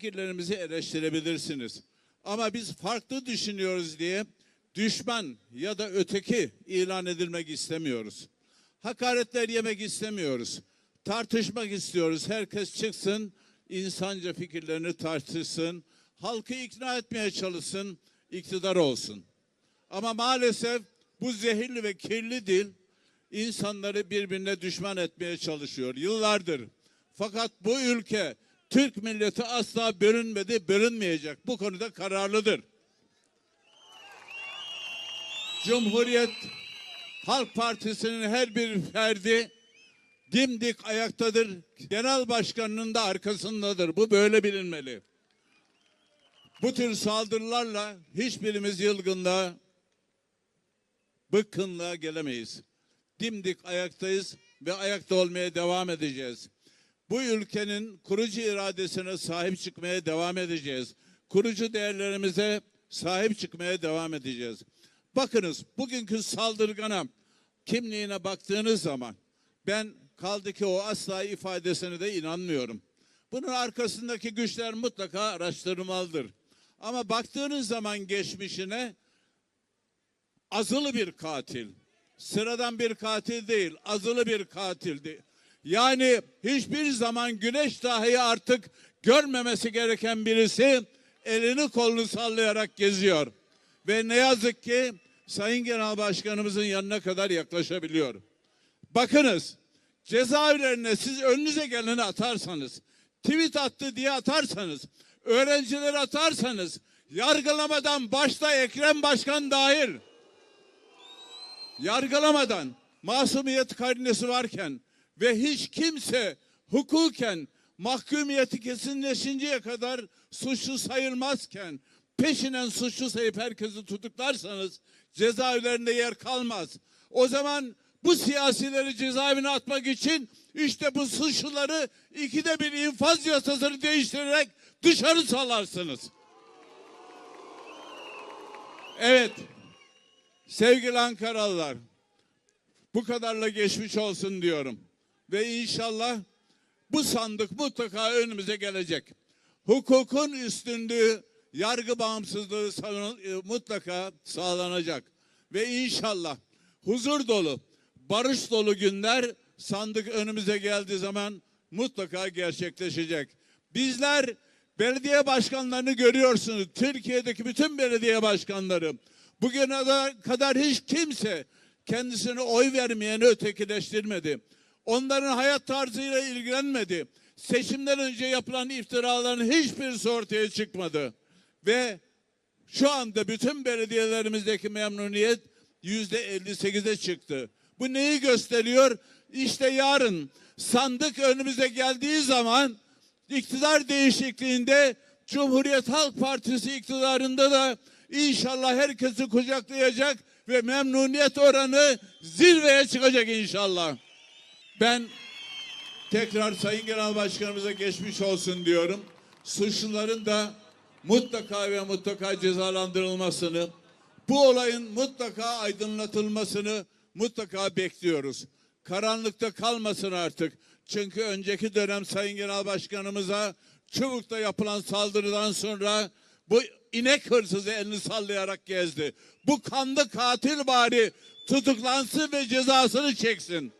fikirlerimizi eleştirebilirsiniz. Ama biz farklı düşünüyoruz diye düşman ya da öteki ilan edilmek istemiyoruz. Hakaretler yemek istemiyoruz. Tartışmak istiyoruz. Herkes çıksın, insanca fikirlerini tartışsın. Halkı ikna etmeye çalışsın, iktidar olsun. Ama maalesef bu zehirli ve kirli dil insanları birbirine düşman etmeye çalışıyor yıllardır. Fakat bu ülke Türk milleti asla bölünmedi, bölünmeyecek. Bu konuda kararlıdır. Cumhuriyet Halk Partisi'nin her bir ferdi dimdik ayaktadır. Genel başkanının da arkasındadır. Bu böyle bilinmeli. Bu tür saldırılarla hiçbirimiz yılgınlığa, bıkkınlığa gelemeyiz. Dimdik ayaktayız ve ayakta olmaya devam edeceğiz. Bu ülkenin kurucu iradesine sahip çıkmaya devam edeceğiz. Kurucu değerlerimize sahip çıkmaya devam edeceğiz. Bakınız bugünkü saldırgana kimliğine baktığınız zaman ben kaldı ki o asla ifadesine de inanmıyorum. Bunun arkasındaki güçler mutlaka araştırılmalıdır. Ama baktığınız zaman geçmişine azılı bir katil. Sıradan bir katil değil, azılı bir katildi. Yani hiçbir zaman güneş dahi artık görmemesi gereken birisi elini kolunu sallayarak geziyor. Ve ne yazık ki Sayın Genel Başkanımızın yanına kadar yaklaşabiliyor. Bakınız cezaevlerine siz önünüze geleni atarsanız, tweet attı diye atarsanız, öğrencileri atarsanız, yargılamadan başta Ekrem Başkan dahil, yargılamadan masumiyet karinesi varken ve hiç kimse hukuken mahkumiyeti kesinleşinceye kadar suçlu sayılmazken peşinen suçlu sayıp herkesi tutuklarsanız cezaevlerinde yer kalmaz. O zaman bu siyasileri cezaevine atmak için işte bu suçluları ikide bir infaz yasasını değiştirerek dışarı salarsınız. Evet. Sevgili Ankaralılar, bu kadarla geçmiş olsun diyorum. Ve inşallah bu sandık mutlaka önümüze gelecek. Hukukun üstünlüğü, yargı bağımsızlığı e, mutlaka sağlanacak. Ve inşallah huzur dolu, barış dolu günler sandık önümüze geldiği zaman mutlaka gerçekleşecek. Bizler belediye başkanlarını görüyorsunuz. Türkiye'deki bütün belediye başkanları. Bugüne da- kadar hiç kimse kendisine oy vermeyeni ötekileştirmedi. Onların hayat tarzıyla ilgilenmedi. Seçimden önce yapılan iftiraların hiçbirisi ortaya çıkmadı. Ve şu anda bütün belediyelerimizdeki memnuniyet yüzde 58'e çıktı. Bu neyi gösteriyor? İşte yarın sandık önümüze geldiği zaman iktidar değişikliğinde Cumhuriyet Halk Partisi iktidarında da inşallah herkesi kucaklayacak ve memnuniyet oranı zirveye çıkacak inşallah. Ben tekrar Sayın Genel Başkanımıza geçmiş olsun diyorum. Suçluların da mutlaka ve mutlaka cezalandırılmasını, bu olayın mutlaka aydınlatılmasını mutlaka bekliyoruz. Karanlıkta kalmasın artık. Çünkü önceki dönem Sayın Genel Başkanımıza Çubuk'ta yapılan saldırıdan sonra bu inek hırsızı elini sallayarak gezdi. Bu kanlı katil bari tutuklansın ve cezasını çeksin.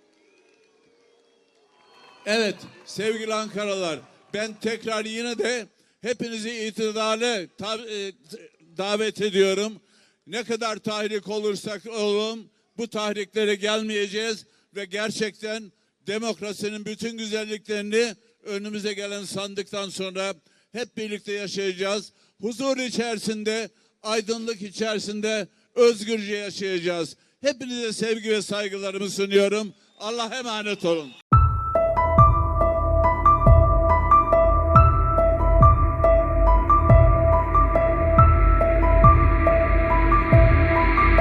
Evet sevgili Ankaralılar ben tekrar yine de hepinizi itidale e, davet ediyorum. Ne kadar tahrik olursak olalım bu tahriklere gelmeyeceğiz ve gerçekten demokrasinin bütün güzelliklerini önümüze gelen sandıktan sonra hep birlikte yaşayacağız. Huzur içerisinde, aydınlık içerisinde özgürce yaşayacağız. Hepinize sevgi ve saygılarımı sunuyorum. Allah emanet olun.